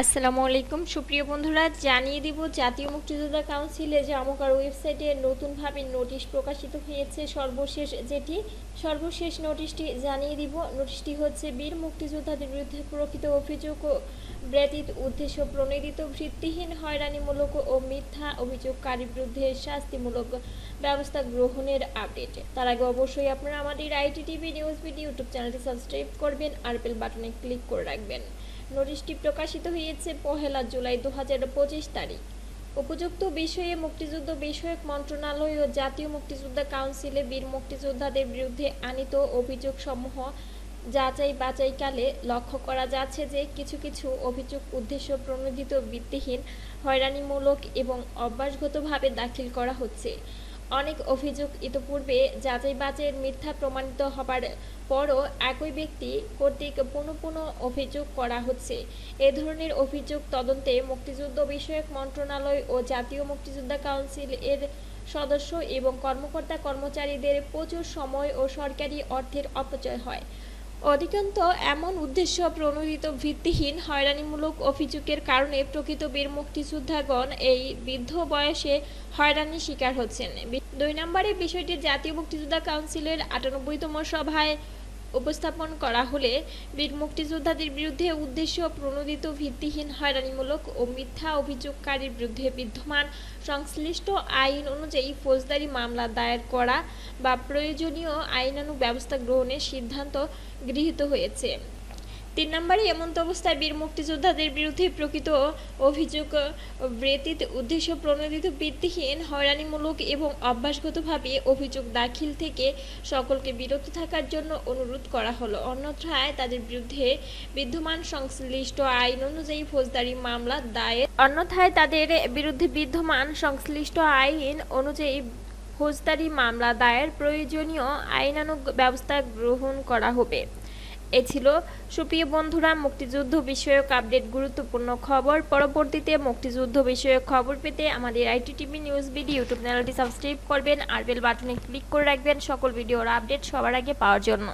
আসসালামু আলাইকুম। সুপ্রিয় বন্ধুরা, জানিয়ে দিব জাতীয় মুক্তিযোদ্ধা কাউন্সিলে জামকার ওয়েবসাইটে নতুনভাবে নোটিশ প্রকাশিত হয়েছে সর্বশেষ যেটি। সর্বশেষ নোটিশটি জানিয়ে দিব। নোটিশটি হচ্ছে, বীর মুক্তিযোদ্ধাদের বিরুদ্ধে প্রকৃত অভিযোগ ও ব্যতীত উদ্দেশ্য প্রণোদিত, ভিত্তিহীন, হয়রানিমূলক ও মিথ্যা অভিযোগকারীর বিরুদ্ধে শাস্তিমূলক ব্যবস্থা গ্রহণের আপডেট। তার আগে অবশ্যই আপনারা আমাদের IT TV news BD YouTube চ্যানেলটি সাবস্ক্রাইব করবেন, আর বেল বাটনে ক্লিক করে রাখবেন। নোটিশটি প্রকাশিত হয়েছে পহেলা জুলাই দু তারিখ। উপযুক্ত বিষয়ে মুক্তিযুদ্ধ বিষয়ক মন্ত্রণালয় ও জাতীয় মুক্তিযোদ্ধা কাউন্সিলে বীর মুক্তিযোদ্ধাদের বিরুদ্ধে আনিত অভিযোগসমূহ যাচাই বাছাইকালে লক্ষ্য করা যাচ্ছে যে কিছু কিছু অভিযোগ উদ্দেশ্য প্রণোদিত ভিত্তিহীন, হয়রানিমূলক এবং অভ্যাসগতভাবে দাখিল করা হচ্ছে। অনেক অভিযোগ ইতিপূর্বে যাচাই বাচের মিথ্যা প্রমাণিত হবার পরও একই ব্যক্তি কর্তৃক পুনঃ পুনঃ অভিযোগ করা হচ্ছে। এ ধরনের অভিযোগ তদন্তে মুক্তিযুদ্ধ বিষয়ক মন্ত্রণালয় ও জাতীয় মুক্তিযোদ্ধা কাউন্সিল এর সদস্য এবং কর্মকর্তা কর্মচারীদের প্রচুর সময় ও সরকারি অর্থের অপচয় হয়। অধিকান্ত এমন উদ্দেশ্য প্রণোদিত ভিত্তিহীন, হয়রানিমূলক অভিযোগের কারণে প্রকৃত বীর মুক্তিযোদ্ধাগণ এই বৃদ্ধ বয়সে হয়রানির শিকার হচ্ছেন। দুই নম্বরে বিষয়টি জাতীয় মুক্তিযোদ্ধা কাউন্সিলের আটানব্বইতম সভায় উপস্থাপন করা হলে বীর মুক্তিযোদ্ধাদের বিরুদ্ধে উদ্দেশ্য প্রণোদিত ভিত্তিহীন হয়রানিমূলক ও মিথ্যা অভিযোগকারীর বিরুদ্ধে বিদ্যমান সংশ্লিষ্ট আইন অনুযায়ী ফৌজদারি মামলা দায়ের করা বা প্রয়োজনীয় আইনানুগ ব্যবস্থা গ্রহণের সিদ্ধান্ত গৃহীত হয়েছে। তিন নম্বরে এমন্ত অবস্থায় বীর মুক্তিযোদ্ধাদের বিরুদ্ধে প্রকৃত অভিযোগ, ব্যতীত উদ্দেশ্য প্রণোদিত ভিত্তিহীন, হয়রানিমূলক এবং অভ্যাসগতভাবে অভিযোগ দাখিল থেকে সকলকে বিরত থাকার জন্য অনুরোধ করা হলো। অন্যথায় তাদের বিরুদ্ধে বিদ্যমান সংশ্লিষ্ট আইন অনুযায়ী ফৌজদারি মামলা দায়ের অন্যথায় তাদের বিরুদ্ধে বিদ্যমান সংশ্লিষ্ট আইন অনুযায়ী ফৌজদারি মামলা দায়ের প্রয়োজনীয় আইনানুগ ব্যবস্থা গ্রহণ করা হবে। এ ছিল। সুপ্রিয় বন্ধুরা, মুক্তিযুদ্ধ বিষয়ক আপডেট গুরুত্বপূর্ণ খবর। পরবর্তীতে মুক্তিযুদ্ধ বিষয়ক খবর পেতে আমাদের IT TV news BD YouTube চ্যানেলটি সাবস্ক্রাইব করবেন। আর বেল বাটনে ক্লিক করে রাখবেন সকল ভিডিওর আপডেট সবার আগে পাওয়ার জন্য।